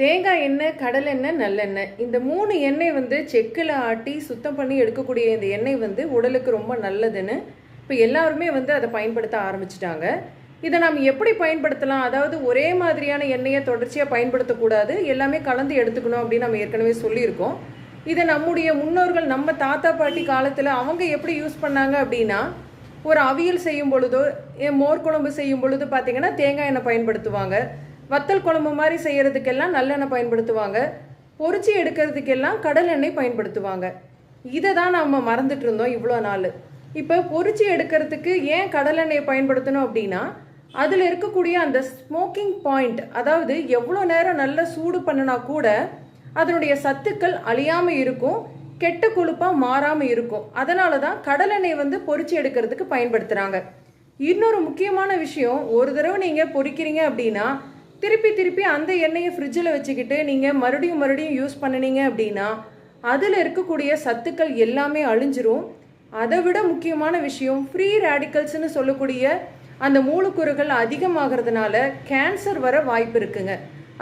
தேங்காய் எண்ணெய் கடல் எண்ணெய் நல்லெண்ணெய் இந்த மூணு எண்ணெய் வந்து செக்கில் ஆட்டி சுத்தம் பண்ணி எடுக்கக்கூடிய இந்த எண்ணெய் வந்து உடலுக்கு ரொம்ப நல்லதுன்னு இப்போ எல்லாருமே வந்து அதை பயன்படுத்த ஆரம்பிச்சிட்டாங்க. இதை நாம் எப்படி பயன்படுத்தலாம்? அதாவது ஒரே மாதிரியான எண்ணெயை தொடர்ச்சியாக பயன்படுத்தக்கூடாது. எல்லாமே கலந்து எடுத்துக்கணும் அப்படின்னு நம்ம ஏற்கனவே சொல்லியிருக்கோம். இதை நம்முடைய முன்னோர்கள் நம்ம தாத்தா பாட்டி காலத்தில் அவங்க எப்படி யூஸ் பண்ணாங்க அப்படின்னா ஒரு அவியல் செய்யும் பொழுதோ மோர் குழம்பு செய்யும் பொழுது பார்த்தீங்கன்னா தேங்காய் எண்ணெய் பயன்படுத்துவாங்க. வத்தல் குழம்பு மாதிரி செய்கிறதுக்கெல்லாம் நல்லெண்ணெய் பயன்படுத்துவாங்க. பொறிச்சு எடுக்கிறதுக்கெல்லாம் கடல் எண்ணெய் பயன்படுத்துவாங்க. இதை தான் நம்ம மறந்துட்டு இருந்தோம் இவ்வளோ நாள். இப்போ பொரிச்சு எடுக்கிறதுக்கு ஏன் கடலெண்ணெயை பயன்படுத்தணும் அப்படின்னா அதில் இருக்கக்கூடிய அந்த ஸ்மோக்கிங் பாயிண்ட் அதாவது எவ்வளோ நேரம் நல்லா சூடு பண்ணினா கூட அதனுடைய சத்துக்கள் அழியாமல் இருக்கும் கெட்ட கொழுப்பாக மாறாமல் இருக்கும். அதனால தான் கடலெண்ணெய் வந்து பொரிச்சு எடுக்கிறதுக்கு பயன்படுத்துகிறாங்க இன்னொரு முக்கியமான விஷயம் ஒரு தடவை நீங்கள் பொறிக்கிறீங்க அப்படின்னா திருப்பி திருப்பி அந்த எண்ணெயை ஃப்ரிட்ஜில் வச்சுக்கிட்டு நீங்கள் மறுபடியும் மறுபடியும் யூஸ் பண்ணினீங்க அப்படின்னா அதில் இருக்கக்கூடிய சத்துக்கள் எல்லாமே அழிஞ்சிரும். அதை விட முக்கியமான விஷயம் ஃப்ரீ ரேடிக்கல்ஸ்னு சொல்லக்கூடிய அந்த மூலக்கூறுகள் அதிகமாகிறதுனால கேன்சர் வர வாய்ப்பு இருக்குங்க.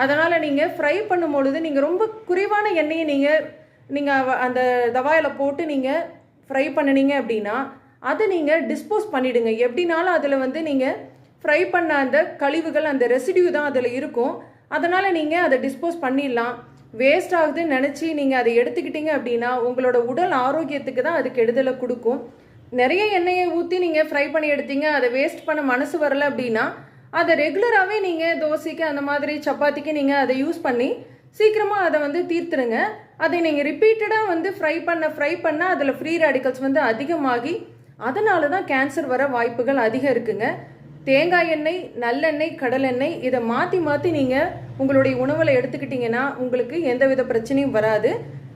அதனால் நீங்கள் ஃப்ரை பண்ணும்பொழுது நீங்கள் ரொம்ப குறைவான எண்ணெயை நீங்கள் நீங்கள் அந்த தவாயில் போட்டு நீங்கள் ஃப்ரை பண்ணினீங்க அப்படின்னா அதை நீங்கள் டிஸ்போஸ் பண்ணிவிடுங்க எப்படினாலும் அதில் வந்து நீங்கள் ஃப்ரை பண்ண அந்த கழிவுகள் அந்த ரெசிடியூ தான் அதில் இருக்கும். அதனால் நீங்கள் அதை டிஸ்போஸ் பண்ணிடலாம். வேஸ்ட் ஆகுதுன்னு நினச்சி நீங்கள் அதை எடுத்துக்கிட்டீங்க அப்படின்னா உங்களோட உடல் ஆரோக்கியத்துக்கு தான் அது கெடுதலை கொடுக்கும். நிறைய எண்ணெயை ஊற்றி நீங்கள் ஃப்ரை பண்ணி எடுத்தீங்க அதை வேஸ்ட் பண்ண மனசு வரல அப்படின்னா அதை ரெகுலராகவே நீங்கள் தோசைக்கு அந்த மாதிரி சப்பாத்திக்கு நீங்கள் அதை யூஸ் பண்ணி சீக்கிரமாக அதை வந்து தீர்த்துருங்க. அதை நீங்கள் ரிப்பீட்டடாக வந்து ஃப்ரை பண்ண ஃப்ரை பண்ண அதில் ஃப்ரீ ரேடிக்கல்ஸ் வந்து அதிகமாகி அதனால தான் கேன்சர் வர வாய்ப்புகள் அதிகம் இருக்குங்க. தேங்காய் எண்ணெய் நல்லெண்ணெய் கடலெண்ணெய் இதை மாற்றி மாற்றி நீங்கள் உங்களுடைய உணவில் எடுத்துக்கிட்டிங்கன்னா உங்களுக்கு எந்தவித பிரச்சனையும் வராது.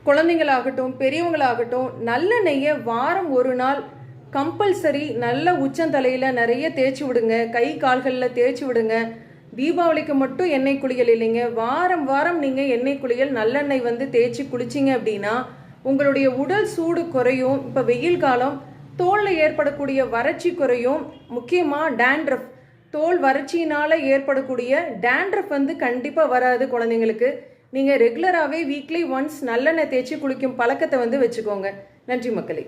குழந்தைங்களாகட்டும் பெரியவங்களாகட்டும் நல்லெண்ணெய்யை வாரம் ஒரு நாள் கம்பல்சரி நல்ல உச்சந்தலையில் நிறைய தேய்ச்சி விடுங்க. கை கால்களில் தேய்ச்சி விடுங்க. தீபாவளிக்கு மட்டும் எண்ணெய் குளியல் இல்லைங்க. வாரம் வாரம் நீங்கள் எண்ணெய் குளியல் நல்லெண்ணெய் வந்து தேய்ச்சி குளிச்சிங்க அப்படின்னா உங்களுடைய உடல் சூடு குறையும். இப்போ வெயில் காலம் தோலில் ஏற்படக்கூடிய வறட்சி குறையும். முக்கியமாக டேண்ட்ரஃப் தோல் வறட்சியினால் ஏற்படக்கூடிய டேண்ட்ரஃப் வந்து கண்டிப்பாக வராது குழந்தைங்களுக்கு. நீங்கள் ரெகுலராகவே வீக்லி ஒன்ஸ் நல்லெண்ணெய் தேய்ச்சி குளிக்கும் பழக்கத்தை வந்து வச்சுக்கோங்க. நன்றி மக்களே.